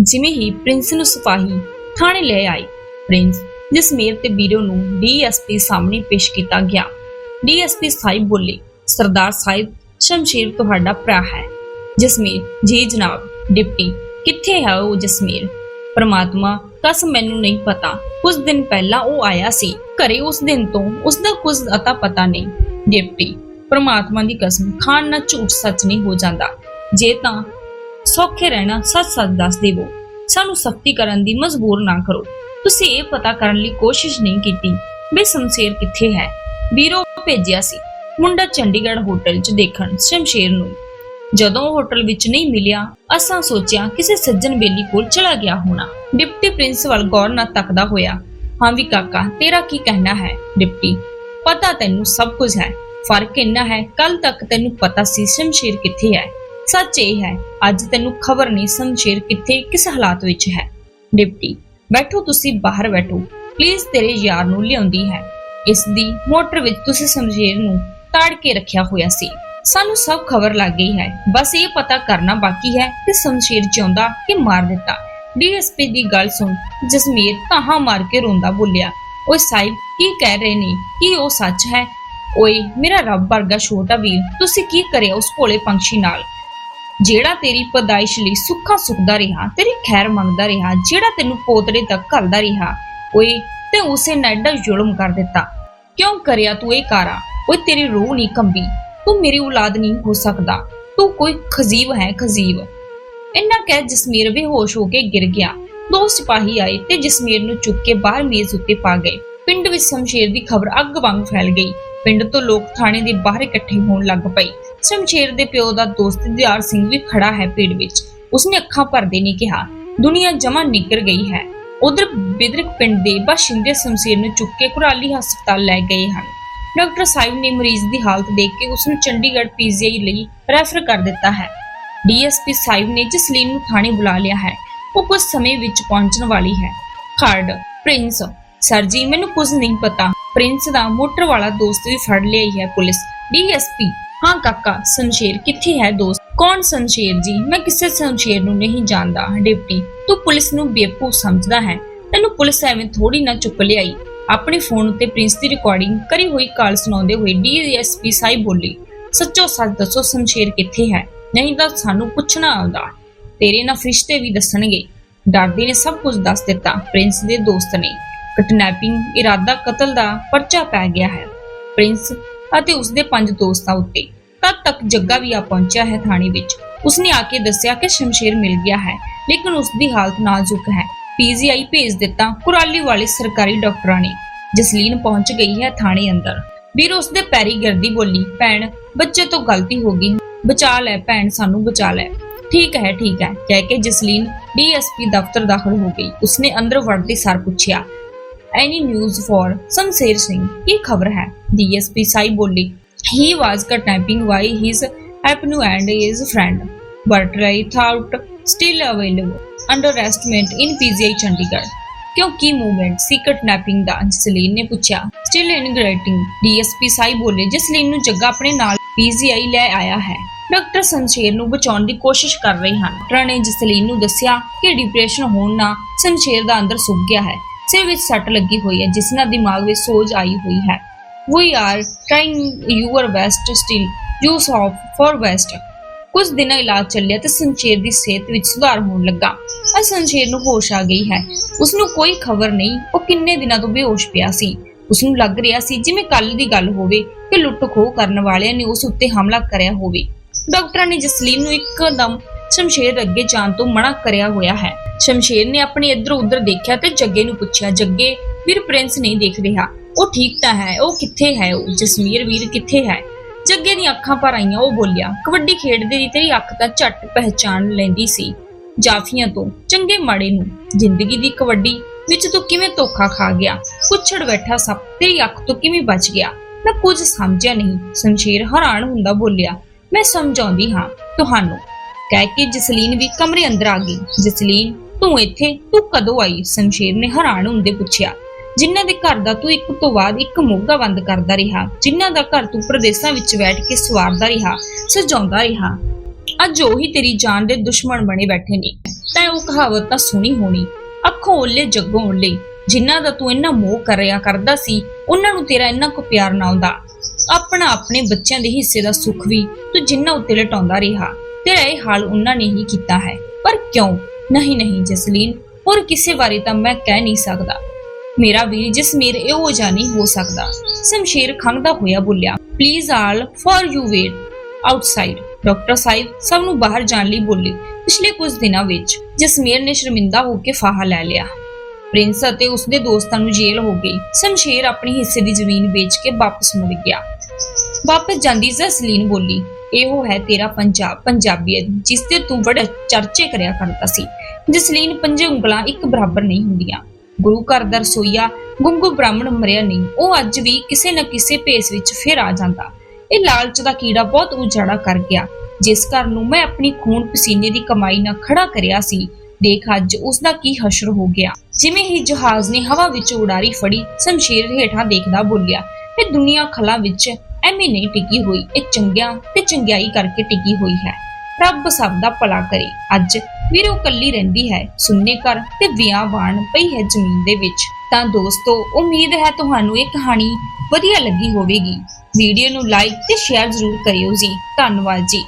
ਜਿਵੇਂ ਹੀ ਪ੍ਰਿੰਸ ਨੂੰ ਸਿਪਾਹੀ ਥਾਣੇ ਲੈ ਆਏ ਪ੍ਰਿੰਸ ਜਸਮੀਰ ਤੇ ਵੀਰੋ ਨੂੰ ਡੀਐਸਪੀ ਸਾਹਮਣੇ ਪੇਸ਼ ਕੀਤਾ ਗਿਆ। ਡੀਐਸਪੀ ਸਾਹਿਬ ਬੋਲੇ, ਸਰਦਾਰ ਸਾਹਿਬ ਸ਼ਮਸ਼ੀਰ ਤੁਹਾਡਾ ਭਰਾ ਹੈ। ਜਸਮੀਰ, ਜੀ ਜਨਾਬ, ਡਿਪਟੀ, ਕਿੱਥੇ ਹੈ ਉਹ ਜਸਮੀਰ? ਪਰਮਾਤਮਾ, ਕਸ ਮੈਨੂੰ ਨਹੀਂ ਪਤਾ। ਕੁਝ ਦਿਨ ਪਹਿਲਾਂ ਉਹ ਆਇਆ ਸੀ। ਘਰੇ ਉਸ ਦਿਨ ਤੋਂ ਉਸ ਦਾ ਕੁਝ ਅਤਾ ਪਤਾ ਨਹੀਂ। ਡਿਪਟੀ, ਪਰਮਾਤਮਾ ਦੀ ਕਸਮ ਖਾਨ ਨਾ ਝੂਠ ਸੱਚ ਨਹੀਂ ਹੋ ਜਾਂਦਾ। ਜੇ ਤਾਂ ਸੌਖੇ ਰਹਿਣਾ ਸੱਚ ਸੱਚ ਦੱਸ ਦੇਵੋ। ਸਾਨੂੰ ਸਖਤੀ ਕਰਨ ਦੀ ਮਜਬੂਰ ਨਾ ਕਰੋ। ਤੁਸੀਂ ਇਹ ਪਤਾ ਕਰਨ ਲਈ ਕੋਸ਼ਿਸ਼ ਨਹੀਂ ਕੀਤੀ ਵੀ ਸ਼ਮਸ਼ੇਰ ਕਿੱਥੇ ਹੈ। ਵੀਰੋ ਭੇਜਿਆ ਸੀ। ਮੁੰਡਾ ਚੰਡੀਗੜ੍ਹ ਹੋਟਲ 'ਚ ਦੇਖਣ ਸ਼ਮਸ਼ੇਰ ਨੂੰ। ਜਦੋਂ ਉਹ ਹੋਟਲ ਵਿੱਚ ਨਹੀਂ ਮਿਲਿਆ, ਅਸਾਂ ਸੋਚਿਆ ਕਿਸੇ ਸੱਜਣ ਬੇਲੀ ਕੋਲ ਚਲਾ ਗਿਆ ਹੋਣਾ। ਡਿਪਟੀ ਪ੍ਰਿੰਸੀਪਲ ਗੌਰ ਨਾਲ ਤੱਕਦਾ ਹੋਇਆ, ਹਾਂ ਵੀ ਕਾਕਾ, ਤੇਰਾ ਕੀ ਕਹਿਣਾ ਹੈ? ਡਿਪਟੀ, ਪਤਾ ਤੈਨੂੰ ਸਭ ਕੁਝ ਹੈ। ਫ਼ਰਕ ਇੰਨਾ ਹੈ ਕੱਲ ਤੱਕ ਤੈਨੂੰ ਪਤਾ ਸੀ ਸ਼ਮਸ਼ੇਰ ਕਿੱਥੇ ਹੈ। ਸੱਚ ਇਹ ਹੈ ਅੱਜ ਤੈਨੂੰ ਖਬਰ ਨਹੀਂ ਸ਼ਮਸ਼ੇਰ ਕਿੱਥੇ, ਕਿਸ ਹਾਲਾਤ ਵਿੱਚ ਹੈ। ਡਿਪਟੀ, ਬੈਠੋ ਤੁਸੀਂ, ਬਾਹਰ ਬੈਠੋ। ਪਲੀਜ਼ ਤੇਰੇ ਯਾਰ ਨੂੰ ਲਿਆਉਂਦੀ ਹੈ। ਇਸ ਦੀ ਮੋਟਰ ਵਿੱਚ ਤੁਸੀਂ ਸ਼ਮਸ਼ੇਰ ਨੂੰ ਤਾੜ ਕੇ ਰੱਖਿਆ ਹੋਇਆ ਸੀ। ਸਾਨੂੰ ਸਭ ਖਬਰ ਲੱਗ ਗਈ ਹੈ। ਬਸ ਇਹ ਪਤਾ ਕਰਨਾ ਬਾਕੀ ਹੈ ਕਿ ਸ਼ਮਸ਼ੇਰ ਜਿਉਂਦਾ ਕਿ ਮਾਰ ਦਿੱਤਾ। ਡੀਐਸਪੀ ਦੀ ਗੱਲ ਸੁਣ, ਜਸਮੀਰ ਤਾਹਾ ਮਾਰ ਕੇ ਰੋਂਦਾ ਬੋਲਿਆ, ਓਏ ਸਾਹਿਬ, ਕੀ ਕਹਿ ਰਹੇ ਨੇ? ਕੀ ਉਹ ਸੱਚ ਹੈ? ਓਏ, ਮੇਰਾ ਰੱਬ ਵਰਗਾ ਛੋਟਾ ਵੀਰ, ਤੁਸੀਂ ਕੀ ਕਰਿਆ ਉਸ ਭੋਲੇ ਪੰਛੀ ਨਾਲ? ਜਿਹੜਾ ਤੇਰੀ ਪਦਾਇਸ਼ ਲਈ ਸੁੱਖਾ ਸੁਖਦਾ ਰਿਹਾ, ਤੇਰੀ ਖੈਰ ਮੰਗਦਾ ਰਿਹਾ, ਜਿਹੜਾ ਤੈਨੂੰ ਪੋਤੜੇ ਤੱਕ ਘਲਦਾ ਰਿਹਾ, ਓਏ, ਤੇ ਉਸੇ ਨੇ ਜ਼ੁਲਮ ਕਰ ਦਿੱਤਾ। ਕਿਉਂ ਕਰਿਆ ਤੂੰ ਇਹ ਕਾਰਾ? ਓਏ, ਤੇਰੀ ਰੂਹ ਨਹੀਂ ਕੰਬੀ। ਤੂੰ ਮੇਰੀ ਔਲਾਦ ਨਹੀਂ ਹੋ ਸਕਦਾ। ਤੂੰ ਕੋਈ ਖਜ਼ੀਬ ਹੈ ਖਜ਼ੀਬ ਇੰਨਾ ਕਹਿ ਜਸਮੀਰ ਬੇਹੋਸ਼ ਹੋ ਕੇ ਗਿਰ ਗਿਆ। ਦੋ ਸਿਪਾਹੀ ਆਏ ਤੇ ਜਸਮੀਰ ਨੂੰ ਚੁੱਕ ਕੇ ਬਾਹਰ ਮੇਜ਼ ਉੱਤੇ ਪਾ ਗਏ। ਪਿੰਡ ਵਿੱਚ ਸ਼ਮਸ਼ੇਰ ਦੀ ਖਬਰ ਅੱਗ ਵਾਂਗ ਫੈਲ ਗਈ। ਪਿੰਡ ਤੋਂ ਲੋਕ ਥਾਣੇ ਦੇ ਬਾਹਰ ਇਕੱਠੇ ਹੋਣ ਲੱਗ ਪਏ। ਸ਼ਮਸ਼ੇਰ ਦੇ ਪਿਓ ਦਾ ਦੋਸਤ ਦਿਆਰ ਸਿੰਘ ਵੀ ਖੜਾ ਹੈ ਭੀੜ ਵਿੱਚ। ਉਸਨੇ ਅੱਖਾਂ ਭਰਦੇ ਨੇ ਕਿਹਾ, ਦੁਨੀਆ ਜਮਾ ਨਿੱਗਰ ਗਈ ਹੈ। ਉਧਰ ਬਿਦਰਕ ਪਿੰਡ ਦੇ ਬਾਸ਼ਿੰਦੇ ਸ਼ਮਸ਼ੇਰ ਨੂੰ ਚੁੱਕ ਕੇ ਕੁਰਾਲੀ ਹਸਪਤਾਲ ਲੈ ਗਏ ਹਨ। ਡਾਕਟਰ ਸਾਹਿਬ ਨੇ ਮਰੀਜ਼ ਦੀ ਹਾਲਤ ਦੇਖ ਕੇ ਉਸ ਨੂੰ ਚੰਡੀਗੜ੍ਹ ਪੀਜੀਆਈ ਲਈ ਰੈਫਰ ਕਰ ਦਿੱਤਾ ਹੈ। ਡੀਐਸਪੀ ਸਾਹਿਬ ਨੇ ਜਸਲੀਨ ਨੂੰ ਥਾਣੇ ਬੁਲਾ ਲਿਆ ਹੈ। ਉਹ ਕੁਝ ਸਮੇਂ ਵਿੱਚ ਪਹੁੰਚਣ ਵਾਲੀ ਹੈ। ਖਰੜ, ਪ੍ਰਿੰਸ, ਸਰ ਜੀ, ਮੈਨੂੰ ਕੁਝ ਨਹੀਂ ਪਤਾ। ਪ੍ਰਿੰਸ ਦਾ ਮੋਟਰ ਵਾਲਾ ਦੋਸਤ ਵੀ ਫੜ ਲਿਆ ਹੈ ਪੁਲਿਸ। ਡੀਐਸਪੀ ਹਾਂ ਕਾਕਾ, ਸੰਸ਼ੇਰ, ਕਿੱਥੇ ਹੈ ਦੋਸਤ? ਕੌਣ ਸੰਸ਼ੇਰ ਜੀ? ਮੈਂ ਕਿਸੇ ਸੰਸ਼ੇਰ ਨੂੰ ਨਹੀਂ ਜਾਣਦਾ, ਡਿਪਟੀ। ਤੂੰ ਪੁਲਿਸ ਨੂੰ ਬੇਵਕੂਫ ਸਮਝਦਾ ਹੈ। ਤੈਨੂੰ ਪੁਲਿਸ ਐਵੇਂ ਥੋੜੀ ਨਾ ਚੁੱਕ ਲਿਆਈ। ਆਪਣੇ ਫੋਨ ਉੱਤੇ ਪ੍ਰਿੰਸ ਦੀ ਰਿਕਾਰਡਿੰਗ ਕਰੀ ਹੋਈ ਕਾਲ ਸੁਣਾਉਂਦੇ ਹੋਏ ਡੀਐਸਪੀ ਸਾਹਿਬ ਬੋਲੀ, ਸੱਚੋ ਸੱਚ ਦੱਸੋ ਸ਼ਮਸ਼ੇਰ ਕਿੱਥੇ ਹੈ? ਨਹੀਂ ਤਾਂ ਸਾਨੂੰ ਪੁੱਛਣਾ ਆਉਂਦਾ। ਤੇਰੇ ਨਾਲ ਫਰਿਸ਼ਤੇ ਵੀ ਦੱਸਣਗੇ। ਡਰਦੇ ਨੇ ਸਭ ਕੁਝ ਦੱਸ ਦਿੱਤਾ। ਪ੍ਰਿੰਸ ਦੇ ਦੋਸਤ ਨੇ। ਕਿਡਨੈਪਿੰਗ ਇਰਾਦਾ, ਕਤਲ ਦਾ ਪਰਚਾ ਪੈ ਗਿਆ ਹੈ। ਪ੍ਰਿੰਸ ਅਤੇ ਉਸਦੇ ਪੰਜ ਦੋਸਤਾਂ ਉੱਤੇ। ਤਦ ਤੱਕ ਜੱਗਾ ਵੀ ਆ ਪਹੁੰਚਿਆ ਹੈ ਥਾਣੇ ਵਿੱਚ। ਉਸਨੇ ਆ ਕੇ ਦੱਸਿਆ ਕਿ ਸ਼ਮਸ਼ੇਰ ਮਿਲ ਗਿਆ ਹੈ, ਲੇਕਿਨ ਉਸਦੀ ਹਾਲਤ ਨਾਜ਼ੁਕ ਹੈ। ਪੀਜੀਆਈ ਭੇਜ ਦਿੱਤਾ ਕੁਰਾਲੀ ਵਾਲੇ ਸਰਕਾਰੀ ਡਾਕਟਰਾਂ ਨੇ, ਜਸਲੀਨ ਪਹੁੰਚ ਗਈ ਹੈ ਥਾਣੇ ਅੰਦਰ। ਵੀਰ, ਉਸਦੇ ਪੈਰੀ ਗਿਰਦੀ ਬੋਲੀ, ਭੈਣ, ਬੱਚੇ ਤੋਂ ਗਲਤੀ ਹੋ ਗਈ। ਬਚਾ ਲੈ, ਭੈਣ, ਸਾਨੂੰ ਬਚਾ ਲੈ। ਠੀਕ ਹੈ ਠੀਕ ਹੈ। ਕਹਿ ਕੇ ਜਸਲੀਨ ਡੀਐਸਪੀ ਦਫ਼ਤਰ ਦਾਖਲ ਹੋ ਗਈ। ਉਸਨੇ ਅੰਦਰ ਵੜਦੇ ਸਾਰ ਪੁੱਛਿਆ any news for Shamsher Singh ਕੀ ਖਬਰ ਹੈ ਡੀਐਸਪੀ ਸਾਈ ਬੋਲੀ he was kidnapping why his happen and his friend but right out still available under arrestment in PGI Chandigarh ਕਿਉਂ ਮੂਵਮੈਂਟ ਸੀ ਕਡਨੈਪਿੰਗ ਦਾ ਜਸਲੀਨ ਨੇ ਪੁੱਛਿਆ ਸਟਿਲ ਇਨਗ੍ਰੇਟਿੰਗ ਡੀਐਸਪੀ ਸਾਈ ਬੋਲੇ ਜਸਲੀਨ ਨੂੰ ਜੱਗਾ ਆਪਣੇ ਨਾਲ ਪੀਜੀਆਈ ਲੈ ਆਇਆ ਹੈ ਡਾਕਟਰ ਸੰਸ਼ੇਰ ਨੂੰ ਬਚਾਉਣ ਦੀ ਕੋਸ਼ਿਸ਼ ਕਰ ਰਹੇ ਹਨ ਡਾਕਟਰ ਜਸਲੀਨ ਨੂੰ ਦੱਸਿਆ ਕਿ ਡਿਪਰੈਸ਼ਨ ਹੋਣ ਨਾਲ ਸੰਸ਼ੇਰ ਦਾ ਅੰਦਰ ਸੁੱਕ ਗਿਆ ਹੈ ਸਿਰ ਵਿੱਚ ਸੱਟ ਲੱਗੀ ਹੋਈ ਹੈ ਜਿਸ ਨਾਲ ਦਿਮਾਗ ਵਿੱਚ ਸੋਜ ਆਈ ਹੋਈ ਹੈ। We are trying your best still use of for best ਕੁਝ ਦਿਨਾਂ ਇਲਾਜ ਚੱਲਿਆ ਤੇ ਸੰਸ਼ੇਰ ਦੀ ਸਿਹਤ ਵਿੱਚ ਸੁਧਾਰ ਹੋਣ ਲੱਗਾ। ਅ ਸੰਸ਼ੇਰ ਨੂੰ ਹੋਸ਼ ਆ ਗਈ ਹੈ। ਉਸ ਨੂੰ ਕੋਈ ਖਬਰ ਨਹੀਂ, ਉਹ ਕਿੰਨੇ ਦਿਨਾਂ ਤੋਂ ਬੇਹੋਸ਼ ਪਿਆ ਸੀ। ਉਸ ਨੂੰ ਲੱਗ ਰਿਹਾ ਸੀ, ਜਿਵੇਂ ਕੱਲ ਦੀ ਗੱਲ ਹੋਵੇ ਕਿ ਲੁੱਟ ਖੋਹ ਕਰਨ ਵਾਲਿਆਂ ਨੇ ਉਸ ਉੱਤੇ ਹਮਲਾ ਕਰਿਆ ਹੋਵੇ। ਡਾਕਟਰਾਂ ਨੇ ਜਸਲੀਨ ਨੂੰ ਇੱਕਦਮ ਸ਼ਮਸ਼ੇਰ ਅੱਗੇ ਜਾਣ ਤੋਂ ਮਨਾ ਕਰਿਆ ਹੋਇਆ ਹੈ। ਸ਼ਮਸ਼ੇਰ ਨੇ ਆਪਣੇ ਇੱਧਰ ਉੱਧਰ ਦੇਖਿਆ ਤੇ ਜੱਗੇ ਨੂੰ ਪੁੱਛਿਆ, ਜੱਗੇ ਵੀਰ ਪ੍ਰਿੰਸ ਨਹੀਂ ਦੇਖ ਰਿਹਾ। ਉਹ ਠੀਕ ਤਾਂ ਹੈ, ਉਹ ਕਿੱਥੇ ਹੈ? ਉਹ ਜਸਮੀਰ ਵੀਰ ਕਿੱਥੇ ਹੈ? ਜੱਗੇ ਦੀਆਂ ਅੱਖਾਂ ਭਰ ਆਈਆਂ, ਉਹ ਬੋਲਿਆ, ਕਬੱਡੀ ਖੇਡਦੇ ਦੀ ਤੇਰੀ ਅੱਖ ਤਾਂ ਝੱਟ ਪਹਿਚਾਨ ਲੈਂਦੀ ਸੀ, ਜਾਫੀਆਂ ਤੋਂ, ਚੰਗੇ ਮਾੜੇ ਨੂੰ। ਜ਼ਿੰਦਗੀ ਦੀ ਕਬੱਡੀ ਵਿੱਚ ਤੂੰ ਕਿਵੇਂ ਧੋਖਾ ਖਾ ਗਿਆ? ਪੁੱਛੜ ਬੈਠਾ ਸੱਪ, ਤੇਰੀ ਅੱਖ ਤੋਂ ਕਿਵੇਂ ਬਚ ਗਿਆ? ਮੈਂ ਕੁਝ ਸਮਝਿਆ ਨਹੀਂ। ਸ਼ਮਸ਼ੇਰ ਹੈਰਾਨ ਹੁੰਦਾ ਬੋਲਿਆ, ਮੈਂ ਸਮਝਾਉਂਦੀ ਹਾਂ, ਤੁਹਾਨੂੰ ਕਹਿ ਕੇ ਜਸਲੀਨ ਵੀ ਕਮਰੇ ਅੰਦਰ ਆ ਗਈ। ਜਸਲੀਨ, ਤੂੰ ਇੱਥੇ? ਤੂੰ ਕਦੋਂ ਆਈ? ਸ਼ਮਸ਼ੇਰ ਨੇ ਹੈਰਾਨ ਹੁੰਦੇ ਪੁੱਛਿਆ। ਜਿਨ੍ਹਾਂ ਦੇ ਘਰ ਦਾ ਤੂੰ ਇੱਕ ਤੋਂ ਬਾਅਦ ਇੱਕ ਮੋਗਾ ਬੰਦ ਕਰਦਾ ਰਿਹਾ, ਜਿਨ੍ਹਾਂ ਦਾ ਘਰ ਤੂੰ ਪ੍ਰਦੇਸਾਂ ਵਿੱਚ ਬੈਠ ਕੇ ਸਵਾਰਦਾ ਰਿਹਾ, ਸਜਾਉਂਦਾ ਰਿਹਾ, ਅੱਜ ਉਹੀ ਤੇਰੀ ਜਾਨ ਦੇ ਦੁਸ਼ਮਣ ਬਣੇ ਬੈਠੇ ਨੇ। ਤੈਂ ਉਹ ਕਹਾਵਤ ਤਾਂ ਸੁਣੀ ਹੋਣੀ। ਅੱਖੋਂ ਓਲੇ ਜੱਗੋਂ ਓਲੇ, ਜਿਨ੍ਹਾਂ ਦਾ ਤੂੰ ਇੰਨਾ ਮੋਹ ਕਰਿਆ ਕਰਦਾ ਸੀ, ਉਹਨਾਂ ਨੂੰ ਤੇਰਾ ਇੰਨਾ ਕੋ ਪਿਆਰ ਨਾ ਆਉਂਦਾ। ਆਪਣਾ ਆਪਣੇ ਬੱਚਿਆਂ ਦੇ ਹਿੱਸੇ ਦਾ ਸੁੱਖ ਵੀ ਤੂੰ ਜਿੰਨਾ ਉੱਤੇ ਲਟਾਉਂਦਾ ਰਿਹਾ। ਤੇਰਾ ਇਹ ਹਾਲ ਉਹਨਾਂ ਨੇ ਹੀ ਕੀਤਾ ਹੈ। ਪਰ ਕਿਉਂ? ਨਹੀਂ ਨਹੀਂ ਜਸਲੀਨ, ਹੋਰ ਕਿਸੇ ਬਾਰੇ ਤਾਂ ਮੈਂ ਕਹਿ ਨਹੀਂ ਸਕਦਾ। ਮੇਰਾ ਵੀਰ ਜਸਮੀਰ ਇਹ ਹੋ ਜਾ ਨਹੀਂ ਹੋ ਸਕਦਾ। ਸ਼ਮਸ਼ੇਰ ਖੰਗਦਾ ਹੋਇਆ ਬੋਲਿਆ please all for you wait outside doctor ਸਾਹਿਬ ਸਭ ਨੂੰ ਬਾਹਰ ਜਾਣ ਲਈ ਬੋਲੇ। ਪਿਛਲੇ ਕੁਝ ਦਿਨਾਂ ਵਿੱਚ ਜਸਮੀਰ ਨੇ ਸ਼ਰਮਿੰਦਾ ਹੋ ਕੇ ਫਾਹਾ ਲੈ ਲਿਆ। ਪ੍ਰਿੰਸ ਅਤੇ ਉਸਦੇ ਦੋਸਤਾਂ ਨੂੰ ਜੇਲ੍ਹ ਹੋ ਗਈ। ਸ਼ਮਸ਼ੇਰ ਆਪਣੀ ਹਿੱਸੇ ਦੀ ਜ਼ਮੀਨ ਵੇਚ ਕੇ ਵਾਪਸ ਮੁੜ ਗਿਆ। ਵਾਪਸ ਜਾਂਦੀ ਜਸਲੀਨ ਬੋਲੀ ਇਹੋ ਹੈ ਤੇਰਾ ਪੰਜਾਬ ਪੰਜਾਬੀਅਤ ਜਿਸ ਤੇ ਤੂੰ ਬੜੇ ਚਰਚੇ ਕਰਿਆ ਕਰਦਾ ਸੀ ਜਸਲੀਨ ਪੰਜੇ ਉਂਗਲਾਂ ਇੱਕ ਬਰਾਬਰ ਨਹੀਂ ਹੁੰਦੀਆਂ। ਗੁਰੂ ਘਰ ਦਾ ਰਸੋਈਆ, ਗੁੰਗੂ ਬ੍ਰਾਹਮਣ ਮਰਿਆ ਨਹੀਂ, ਉਹ ਅੱਜ ਵੀ ਕਿਸੇ ਨਾ ਕਿਸੇ ਭੇਸ ਵਿੱਚ ਫਿਰ ਆ ਜਾਂਦਾ। ਇਹ ਲਾਲਚ ਦਾ ਕੀੜਾ ਬਹੁਤ ਉਜਾੜਾ ਕਰ ਗਿਆ, ਜਿਸ ਘਰ ਨੂੰ ਮੈਂ ਆਪਣੀ ਖੂਨ ਪਸੀਨੇ ਦੀ ਕਮਾਈ ਨਾਲ ਖੜਾ ਕਰਿਆ ਸੀ। ਦੇਖ ਅੱਜ ਉਸ ਦਾ ਕੀ ਹਸ਼ਰ ਹੋ ਗਿਆ। ਜਿਵੇਂ ਹੀ ਜਹਾਜ਼ ਨੇ ਹਵਾ ਵਿੱਚ ਉਡਾਰੀ ਫੜੀ, ਸ਼ਮਸ਼ੀਰ ਹੇਠਾਂ ਦੇਖਦਾ ਬੋਲਿਆ, ਇਹ ਦੁਨੀਆ ਖਲਾ ਵਿੱਚ ਐਵੇਂ ਨਹੀਂ ਟਿਕੀ ਹੋਈ। ਇਹ ਚੰਗਿਆਂ ਤੇ ਚੰਗਿਆਈ ਕਰਕੇ ਟਿਕੀ ਹੋਈ ਹੈ। ਰੱਬ ਸਭ ਦਾ ਭਲਾ ਕਰੇ। ਅੱਜ ਵੀਰੋ ਕੱਲੀ ਰਹਿੰਦੀ ਹੈ, ਸੁੰਨੇ ਘਰ ਤੇ ਵਿਆਹ ਬਾਣ ਪਈ ਹੈ ਜ਼ਮੀਨ ਦੇ ਵਿੱਚ। ਤਾਂ ਦੋਸਤੋ, ਉਮੀਦ ਹੈ ਤੁਹਾਨੂੰ ਇਹ ਕਹਾਣੀ ਵਧੀਆ ਲੱਗੀ ਹੋਵੇਗੀ। ਵੀਡੀਓ ਨੂੰ ਲਾਈਕ ਤੇ ਸ਼ੇਅਰ ਜ਼ਰੂਰ ਕਰਿਓ ਜੀ। ਧੰਨਵਾਦ ਜੀ।